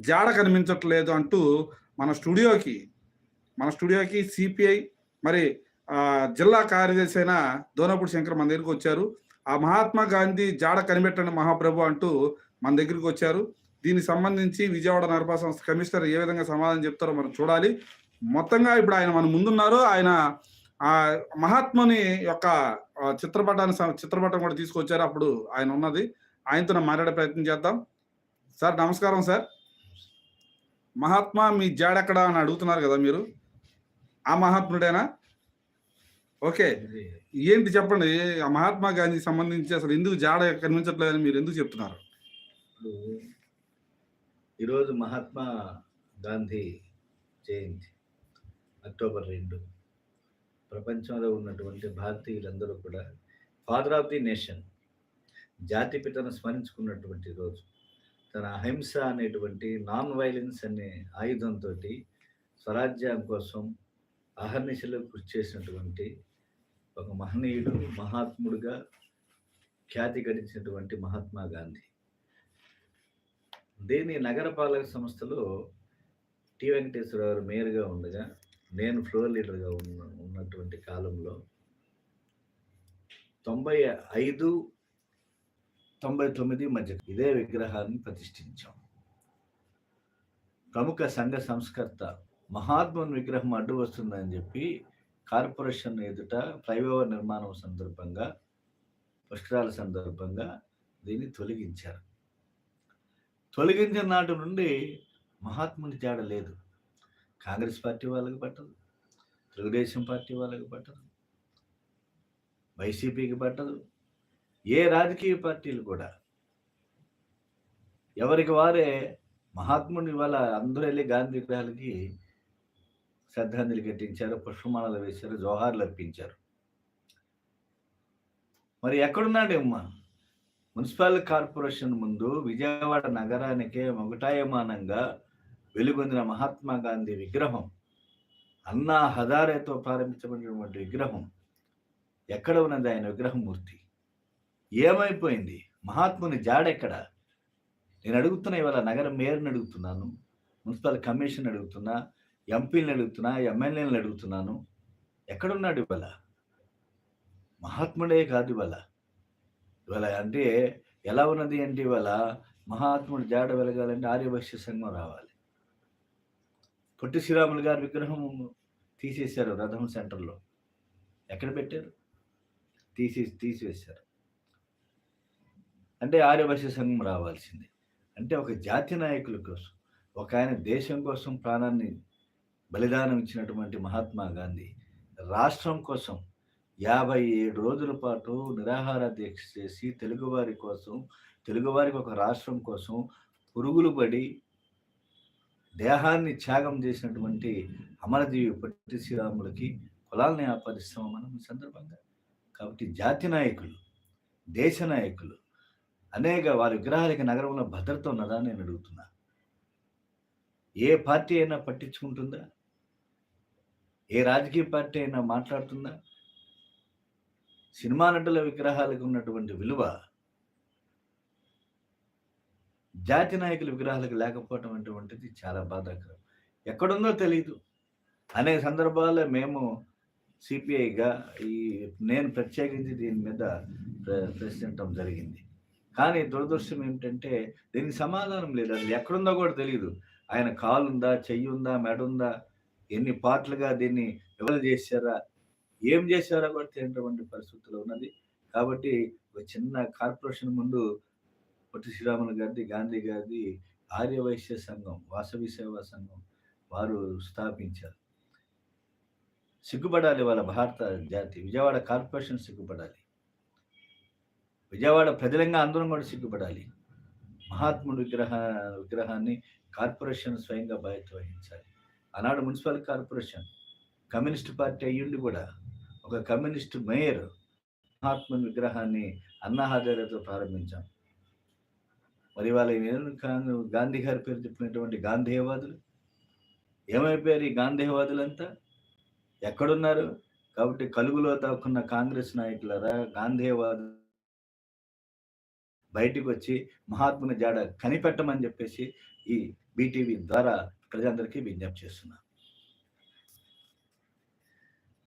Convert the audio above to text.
జాడ కనిపించట్లేదు అంటూ మన స్టూడియోకి మన స్టూడియోకి సిపిఐ మరి జిల్లా కార్యదర్శి అయిన దోనపూడి శంకర్ మన దగ్గరికి వచ్చారు. ఆ మహాత్మా గాంధీ జాడ కనిపెట్టండి మహాప్రభు అంటూ మన దగ్గరికి వచ్చారు. దీనికి సంబంధించి విజయవాడ నరపా సంస్థ కమిషనర్ ఏ విధంగా సమాధానం చెప్తారో మనం చూడాలి. మొత్తంగా ఇప్పుడు ఆయన మన ముందున్నారు. ఆయన ఆ మహాత్ముని యొక్క చిత్రపటాన్ని చిత్రపటం కూడా తీసుకొచ్చారు. అప్పుడు ఆయన ఉన్నది. ఆయనతో మాట్లాడే ప్రయత్నం చేద్దాం. సార్ నమస్కారం సార్. మహాత్మా మీ జాడెక్కడ అని అడుగుతున్నారు కదా మీరు? ఆ మహాత్ముడేనా? ఓకే. ఏంటి చెప్పండి? ఆ మహాత్మా గాంధీకి సంబంధించి అసలు ఎందుకు జాడ కనిపించట్లేదని మీరు ఎందుకు చెప్తున్నారు? ఇప్పుడు ఈరోజు మహాత్మా గాంధీ జయంతి అక్టోబర్ రెండు. ప్రపంచంలో ఉన్నటువంటి భారతీయులందరూ కూడా ఫాదర్ ఆఫ్ ది నేషన్ జాతిపితను స్మరించుకున్నటువంటి రోజు. తన అహింస అనేటువంటి నాన్ వైలెన్స్ అనే ఆయుధంతో స్వరాజ్యం కోసం అహర్నిశలో కృషి చేసినటువంటి ఒక మహనీయుడు మహాత్ముడుగా ఖ్యాతి గడించినటువంటి మహాత్మా గాంధీ. దీని నగరపాలక సంస్థలో టి. వెంకటేశ్వర గారు మేయర్గా ఉండగా నేను ఫ్లోర్ లీడర్గా ఉన్న ఉన్నటువంటి కాలంలో తొంభై ఐదు తొంభై తొమ్మిది మధ్య ఇదే విగ్రహాన్ని ప్రతిష్ఠించాం. ప్రముఖ సంఘ సంస్కర్త మహాత్ముని విగ్రహం అడ్డు వస్తుందని చెప్పి కార్పొరేషన్ ఎదుట ఫ్లైఓవర్ నిర్మాణం సందర్భంగా పుష్కరాల సందర్భంగా దీన్ని తొలగించారు. తొలగించిన నాటి నుండి మహాత్ముని జాడ లేదు. కాంగ్రెస్ పార్టీ వాళ్ళకి పట్టదు. తెలుగుదేశం పార్టీ వాళ్ళకి పట్టదు. వైసీపీకి పట్టదు. ఏ రాజకీయ పార్టీలు కూడా ఎవరికి వారే మహాత్ముని వాళ్ళ అందరూ వెళ్ళి గాంధీ విగ్రహాలకి శ్రద్ధాంజలి కట్టించారు పుష్పమాలలు వేశారు జోహార్లు అర్పించారు. మరి ఎక్కడున్నాడేమ్మా? మున్సిపల్ కార్పొరేషన్ ముందు విజయవాడ నగరానికే మొగటాయమానంగా వెలుగొందిన మహాత్మా గాంధీ విగ్రహం అన్నా హదారేతో ప్రారంభించబడినటువంటి విగ్రహం ఎక్కడ ఉన్నది ఆయన విగ్రహం మూర్తి ఏమైపోయింది? మహాత్ముని జాడెక్కడ? నేను అడుగుతున్నా ఇవాళ నగర మేయర్ని అడుగుతున్నాను మున్సిపల్ కమిషన్ అడుగుతున్నా ఎంపీలను అడుగుతున్నా ఎమ్మెల్యేలను అడుగుతున్నాను. ఎక్కడున్నాడు ఇవాళ? మహాత్ముడే కాదు ఇవాళ. ఇవాళ అంటే ఎలా ఉన్నది అంటే ఇవాళ మహాత్ముడు జాడ వెలగాలంటే ఆర్యవైశ్య సంఘం రావాలి. పొట్టి శ్రీరాములు గారి విగ్రహం తీసేశారు రథం సెంటర్లో. ఎక్కడ పెట్టారు? తీసేసి తీసివేశారు. అంటే ఆర్యవైశ్య సంఘం రావాల్సింది. అంటే ఒక జాతి నాయకుల కోసం ఒక ఆయన దేశం కోసం ప్రాణాన్ని బలిదానం ఇచ్చినటువంటి మహాత్మా గాంధీ రాష్ట్రం కోసం యాభై ఏడు రోజుల పాటు నిరాహార దీక్ష చేసి తెలుగువారి కోసం తెలుగువారికి ఒక రాష్ట్రం కోసం పురుగులు పడి దేహాన్ని త్యాగం చేసినటువంటి అమరజీవి పట్టి శ్రీరాములకి కులాలని ఆపాదిస్తాం మనం ఈ సందర్భంగా? కాబట్టి జాతి నాయకులు దేశ నాయకులు అనేక వారి విగ్రహాలకి నగరంలో భద్రత ఉన్నదా నేను అడుగుతున్నా. ఏ పార్టీ అయినా పట్టించుకుంటుందా? ఏ రాజకీయ పార్టీ అయినా మాట్లాడుతుందా? సినిమా నటుల విగ్రహాలకు ఉన్నటువంటి విలువ జాతి నాయకుల విగ్రహాలకు లేకపోవటం అటువంటిది చాలా బాధాకరం. ఎక్కడుందో తెలియదు అనేక సందర్భాల్లో మేము సిపిఐగా ఈ నేను ప్రత్యేకించి దీని మీద ప్ర- ప్రశ్నించడం జరిగింది. కానీ దురదృష్టం ఏమిటంటే దీనికి సమాధానం లేదు. అది ఎక్కడుందో కూడా తెలియదు ఆయన కాలు ఉందా చెయ్యి ఉందా మెడ ఉందా ఎన్ని పార్ట్లుగా దీన్ని ఎవరు చేశారా ఏం చేశారా కూడా తెలియనటువంటి పరిస్థితుల్లో ఉన్నది. కాబట్టి ఒక చిన్న కార్పొరేషన్ ముందు పొట్టి శ్రీరాములు గారిది గాంధీ గారిది ఆర్యవైశ్య సంఘం వాసవి సేవా సంఘం వారు స్థాపించారు. సిగ్గుపడాలి వాళ్ళ భారత జాతి. విజయవాడ కార్పొరేషన్ సిగ్గుపడాలి. విజయవాడ ప్రజలంగా అందరం కూడా సిగ్గుపడాలి. మహాత్ముడు విగ్రహ విగ్రహాన్ని కార్పొరేషన్ స్వయంగా బాధ్యత వహించాలి. ఆనాడు మున్సిపల్ కార్పొరేషన్ కమ్యూనిస్ట్ పార్టీ అయ్యుండి కూడా ఒక కమ్యూనిస్ట్ మేయర్ మహాత్ముని విగ్రహాన్ని అన్నా హజారేతో ప్రారంభించాం. మరి వాళ్ళ గాంధీ గారి పేరు చెప్పినటువంటి గాంధేయవాదులు? ఏమైపోయారు ఈ గాంధేయవాదులంతా? ఎక్కడున్నారు? కాబట్టి కలుగులో దాక్కున్న కాంగ్రెస్ నాయకులరా? గాంధేయవాదు బయటికి వచ్చి మహాత్ముని జాడ కనిపెట్టమని చెప్పేసి ఈ బీటీవీ ద్వారా ప్రజలందరికీ విజ్ఞప్తి చేస్తున్నాను